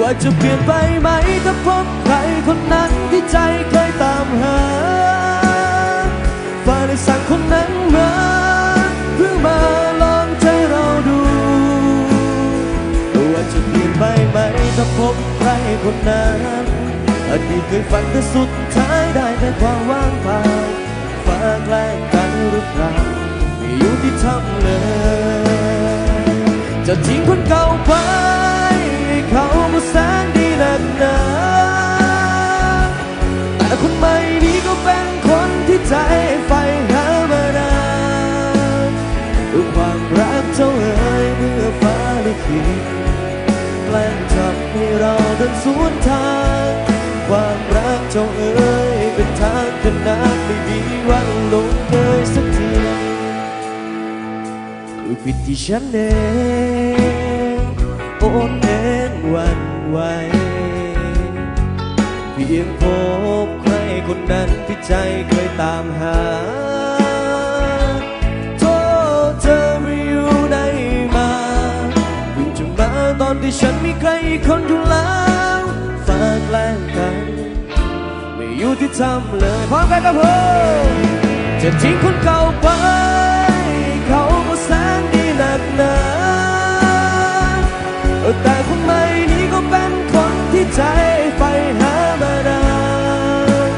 ว่าจะเปลี่ยนไปไหมถ้าพบใครคนนั้นที่ใจเคยตามหาฟ้าได้สั่งคนนั้นมาเพื่อมาลองใจเราดูว่าจะเปลี่ยนไปไหมถ้าพบใครคนนั้นอดีตเคยฝันแต่สุดท้ายได้แต่ความว่างเปล่าฟ้าแกล้งกันหรือเปล่าไม่อยู่ที่ทำเลยจะทิ้งคนเก่าไป ด้วยความรักเจ้าเอ๋ยเมื่อฟ้าลิขิตแกล้งทำให้เราเดินสวนทาง ความรักเจ้าเอ๋ยเป็นทางขนานไม่มีวันลงเลยสักทีคือผิดที่ฉันเองโอนเอ็นหวันไหวเพียงพบใครคนนั้นที่ใจเคยตามหา มีใครอีคนอยู่แล้วฟ้าแกล้งกันไม่อยู่ที่ทำเลยพร้อมกันครับผมจะทิ้งคนเก่าไป เขาก็แสนดีหนักหนาแต่คนใหม่นี้ก็เป็นคนที่ใจใฝ่หามานาน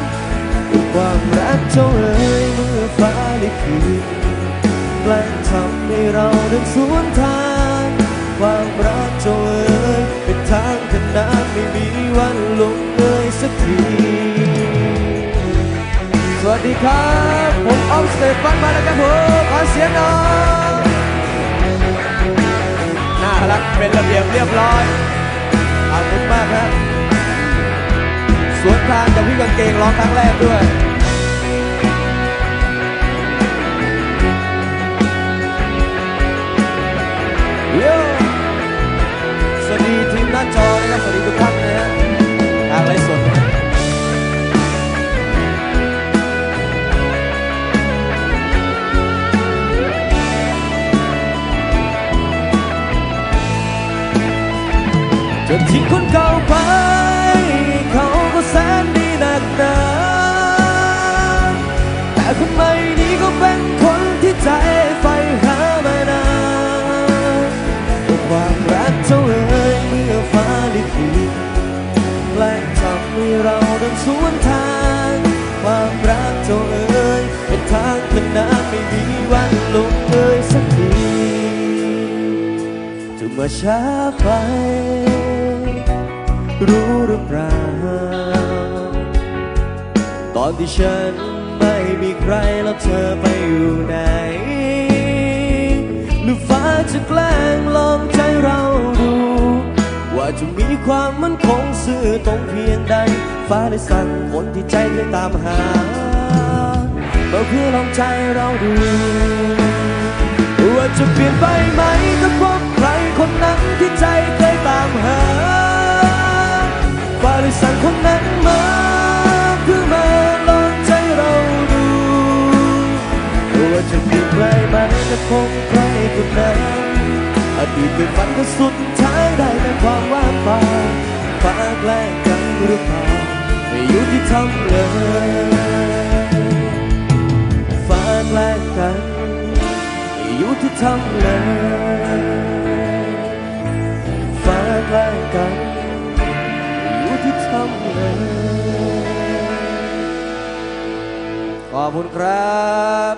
ด้วยความรักเจ้าเอ๋ยเมื่อฟ้าลิขิตแกล้งทำให้เราเดินสวนทาง ความรักเจ้า วันลงเลยสักที สวัสดีครับ ผมออฟสเตฟันมาแล้วครับผมขอเสียงหน่อยน่ารักเป็นระเบียบเรียบร้อย ขอบคุณมากครับ สวนทางกับพี่กางเกงร้องครั้งแรกด้วยสวัสดีทีมหน้าจอนะครับสวัสดีทุกท่าน จะทิ้งคนเก่าไป เขาก็แสนดีหนักหนาแต่คนใหม่นี้ก็เป็นคนที่ใจใฝ่หามานานความรักเท่าเอ่ยเมื่อฟ้าลิขิตแกล้งทำให้เราเดินสวนทาง ความรักเท่าเอ่ยเป็นทางขนานไม่มีวันลงเลยสักทีจะมาช้าไป รู้หรือเปล่า ตอนที่ฉันไม่มีใครแล้วเธอไปอยู่ไหนหรือฟ้าจะแกล้งลองใจเราดู ว่าจะมีความมั่นคงซื่อตรงเพียงใด ฟ้าได้สั่งคนที่ใจเคยตามหามาเพื่อลองใจเราดูว่าจะเปลี่ยนไปไหมถ้าพบใครคนนั้นที่ใจเคยตามหาฟ้า ใครคนนั้นอดีตเคยฝันก็สุดท้ายได้แต่ความว่างเปล่าฟ้าแกล้งกันหรือเปล่าไม่อยู่ที่ทำเลยฟ้าแกล้งกันไม่อยู่ที่ทำเลยฟ้าแกล้งกันไม่อยู่ที่ทำเลยขอบคุณครับ